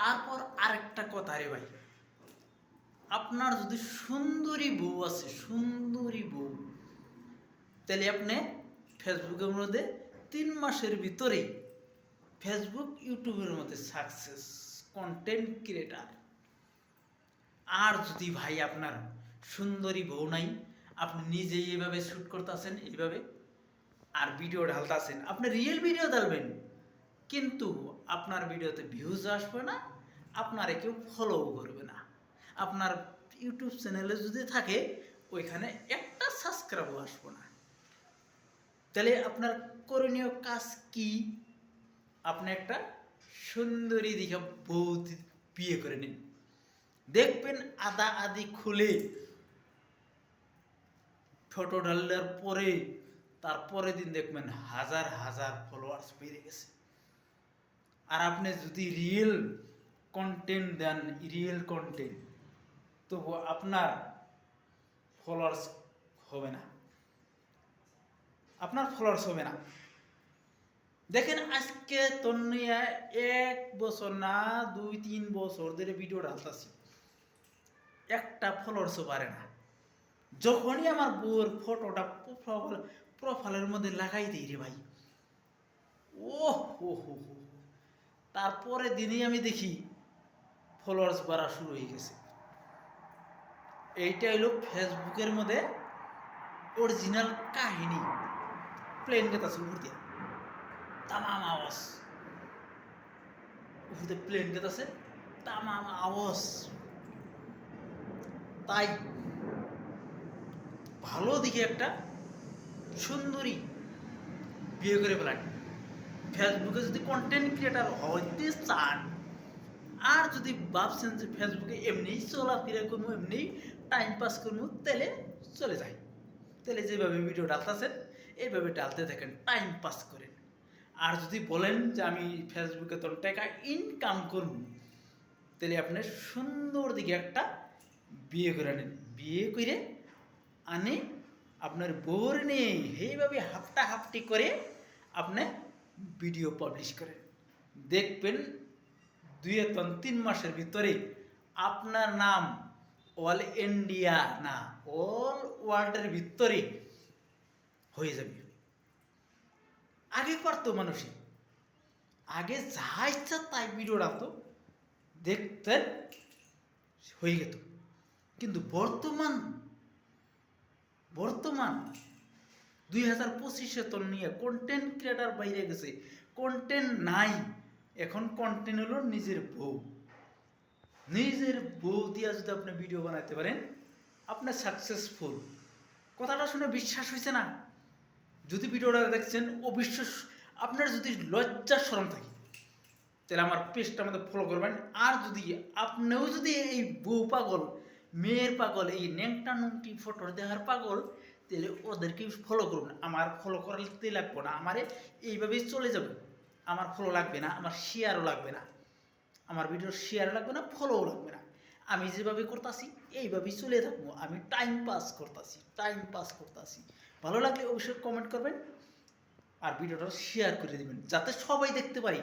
তারপর আরেকটা কথা রে ভাই। আপনার যদি সুন্দরী বউ আছে, সুন্দরী বউ, তাহলে আপনি ফেসবুকের মধ্যে তিন মাসের ভিতরেই ফেসবুক ইউটিউবের মধ্যে সাকসেস কন্টেন্ট ক্রিয়েটার আর যদি ভাই আপনার সুন্দরী বউ নাই, আপনি নিজেই এইভাবে শ্যুট করতেছেন, এইভাবে, আর ভিডিও ঢালতেছেন, আপনি রিয়েল ভিডিও ঢালবেন। কিন্তু আপনার ভিডিওতে ভিউজ আসবে না, আপনারে কেউ ফলো করবে না। আপনার ইউটিউব চ্যানেলে যদি থাকে, ওইখানে একটা সাবস্ক্রাইবও আসবে না। তাহলে আপনার করণীয় কাজ কি? আপনি একটা সুন্দরী দেখে বউ বিয়ে করে নিন। দেখবেন আদা আদি খুলে ফটো ঢালার পরে তারপরে দিন দেখবেন হাজার হাজার ফলোয়ার্স বেড়ে গেছে। আর আপনি যদি রিয়েল কন্টেন্ট দেন রিয়েল কন্টেন্ট তবু আপনার ফলোয়ার্স হবে না। আপনার ফলোয়ার্স হবে না। দেখেন আজকে তন্নিয়া এক বছর না, দুই, তিন বছর ধরে ভিডিও ডালতাছি একটা ফলোয়ার্সও পারে না। যখনই আমার বউর ফটোটা প্রোফাইল প্রোফাইলের মধ্যে লাগাই দিই রে ভাই। ও হো হো হো তারপরে দিনই আমি দেখি ফলোয়ার্স বাড়া শুরু হয়ে গেছে। এইটা হলো ফেসবুকের মধ্যে অরিজিনাল কাহিনী। প্লেন গেতাছে উপর দিয়ে। তামাম আওয়াজ। দিয়ে প্লেন গেতাছে তামাম আওয়াজ। তাই ভালো দিকে একটা সুন্দরী বিয়ে করে ফেলান। ফেসবুকে যদি কন্টেন্ট ক্রিয়েটার হইতে চান, আর যদি ভাবছেন যে ফেসবুকে এমনি চলাফেরা করব, এমনি টাইম পাস করব, তাহলে চলে যায় তাহলে যেভাবে ভিডিও ডালতেছেন, এইভাবে ডালতে থাকেন টাইম পাস করেন। আর যদি বলেন যে আমি ফেসবুকে তোর টাকা ইনকাম করব, তাহলে আপনার সুন্দর দিকে একটা বিয়ে করে নেন বিয়ে করে আনে আপনার বউর নিয়ে, এইভাবে হাফটা হাফটি করে আপনি ভিডিও পাবলিশ করেন। দেখবেন দুই তন তিন মাসের ভিতরে আপনার নাম অল ইন্ডিয়া না অল ওয়ার্ল্ডের ভিতরে হয়ে যাবে। আগে করতো মানুষই, আগে যা ইচ্ছা তাই ভিডিও রাখতো দেখতেন হয়ে যেত কিন্তু বর্তমান বর্তমান দুই হাজার পঁচিশে তো নিয়ে কন্টেন্ট ক্রিয়েটার বাইরে গেছে। কন্টেন্ট নাই। এখন কন্টেন্ট হলো নিজের বউ। নিজের বউ দিয়া যদি আপনি ভিডিও বানাতে পারেন, আপনার সাকসেসফুল কথাটা শুনে বিশ্বাস হয়েছে না? যদি ভিডিওটা দেখছেন, অবিশ্বাস আপনার যদি লজ্জা সরম থাকে, তাহলে আমার পেজটা আমাদের ফলো করবেন। আর যদি আপনিও যদি এই বউ পাগল, মেয়ের পাগল, এই ন্যাংটা নুংটি ফটো দেখার পাগল তাহলে ওদেরকে ফলো করুন আমার ফলো করাতে লাগবো না। আমারে এইভাবেই চলে যাবে। আমার ফলো লাগবে না, আমার শেয়ারও লাগবে না। আমার ভিডিওর শেয়ারও লাগবে না ফলোও লাগবে না। আমি যেভাবে করতেছি, এইভাবেই চলে থাকব। আমি টাইম পাস করতেছি টাইম পাস করতেছি। ভালো লাগলে অবশ্যই কমেন্ট করবেন আর ভিডিওটা শেয়ার করে দেবেন, যাতে সবাই দেখতে পারি।